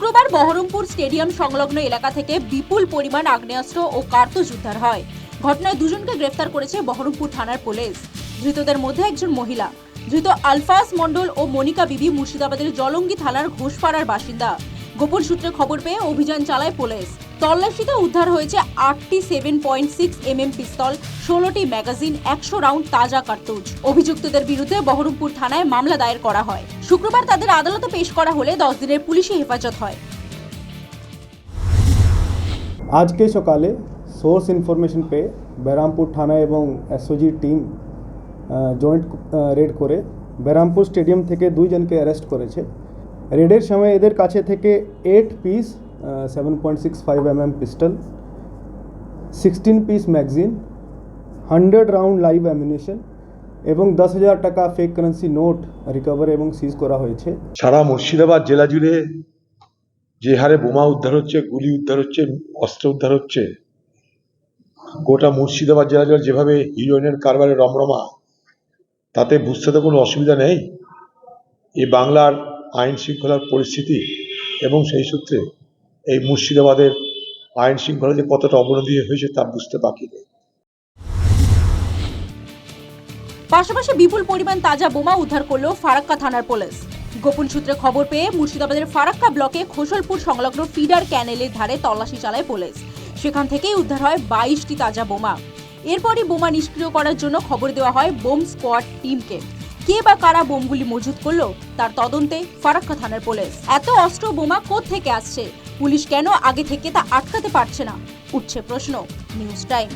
শুক্রবার বহরমপুর স্টেডিয়াম সংলগ্ন এলাকা থেকে বিপুল পরিমাণ আগ্নেয়াস্ত্র ও কার্তুজ উদ্ধার হয়। ঘটনায় দুজনকে গ্রেফতার করেছে বহরমপুর থানার পুলিশ। ধৃতদের মধ্যে একজন মহিলা। ধৃত আলফাস মণ্ডল ও মনিকা বিবি মুর্শিদাবাদের জলঙ্গি থানার ঘোষপাড়ার বাসিন্দা। গোপন সূত্রে খবর পেয়ে অভিযান চালায় পুলিশ। তল্লাশিতে উদ্ধার হয়েছে আটটি seven point six M M পিস্তল, ষোলোটি ম্যাগাজিন, একশো রাউন্ড তাজা কার্তুজ। অভিযুক্তদের বিরুদ্ধে বহরমপুর থানায় মামলা দায়ের করা হয়। শুক্রবার তাদের আদালতে পেশ করা হলে দশ দিনের পুলিশি হেফাজত হয়। আজকে সকালে সোর্স ইনফরমেশন পেয়ে বেরামপুর থানা এবং এসওজি টিম জয়েন্ট রেড করে বেরামপুর স্টেডিয়াম থেকে দুইজনকে অ্যারেস্ট করেছে। রেডের সময় এদের কাছে থেকে eight piece seven point six five M M pistol sixteen piece magazine hundred round live ammunition এবং দশ হাজার টাকা ফেক কারেন্সি নোট রিকভার এবং সিজ করা হয়েছে। সারা মুর্শিদাবাদ জেলা জুড়ে যে হারে বোমা উদ্ধার হচ্ছে, গুলি উদ্ধার হচ্ছে, অস্ত্র উদ্ধার হচ্ছে, গোটা মুর্শিদাবাদ জেলা জুড়ে যেভাবে হিরোইনের কারবারে রমরমা, তাতে বুঝতে তো কোনো অসুবিধা নেই। এই বাংলার আইন শৃঙ্খলার পরিস্থিতি এবং সেই সূত্রে এই মুর্শিদাবাদের আইন শৃঙ্খলা যে কতটা অবনতি হয়েছে তা বুঝতে বাকি নেই। পাশাপাশি বিপুল পরিমাণ তাজা বোমা উদ্ধার করল ফারাক্কা থানার পুলিশ। গোপন সূত্রে খবর পেয়ে মুর্শিদাবাদের ফারাক্কা ব্লকে খোসলপুর সংলগ্ন ফিডার ক্যানেলের ধারে তল্লাশি চালায় পুলিশ। সেখান থেকেই উদ্ধার হয় বাইশটি তাজা বোমা। এরপরই বোমা নিষ্ক্রিয় করার জন্য খবর দেওয়া হয় বোম স্কোয়াড টিমকে। কে বা কারা বোমগুলি মজুত করল, তার তদন্তে ফারাক্কা থানার পুলিশ। এত অস্ত্র বোমা থেকে আসছে? পুলিশ কেন আগে থেকে তা আটকাতে পারছে না? উঠছে প্রশ্ন। News time.